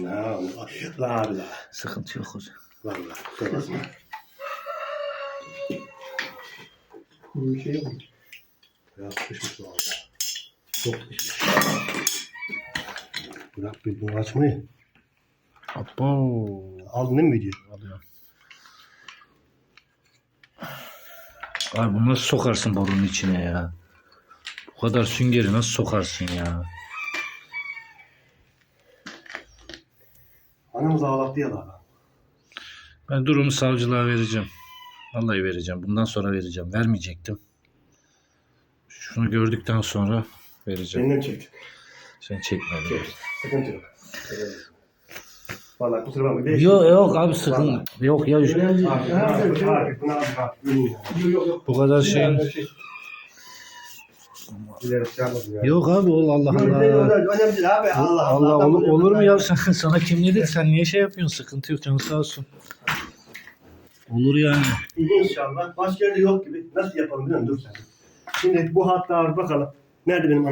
La la la. Sıkıntı yok hocam. Valla. Bu bir şey yok. Ya sıkışmış valla. Çok sıkışmış. Bırak bir bunu açmayı. Abo. Aldın değil mi videoyu? Alıyorum. Abi bunu nasıl sokarsın borunun içine ya? Bu kadar süngeri nasıl sokarsın ya? Anamız ağlattı ya da. Ben durumu savcılığa vereceğim. Vallahi vereceğim. Bundan sonra vereceğim. Vermeyecektim. Şunu gördükten sonra vereceğim. Benden çekti. Sen çekmedin. Çek. Sıkıntı yok. Valla kusura bakma. Yok yok abi sıkın. Yok ya. yok yok. Bu kadar şeyin. Şey. Yok abi ol Allah Allah. önemli değil abi. Allah Allah Allah. olur, olur mu ya sana kim dedi sen niye şey yapıyorsun sıkıntı yok canı sağ olsun. Olur yani. İnşallah. Başka yerde yok gibi. Nasıl yapalım biliyor musun? Dur sen. Şimdi bu hatta bakalım. Nerede benim ana?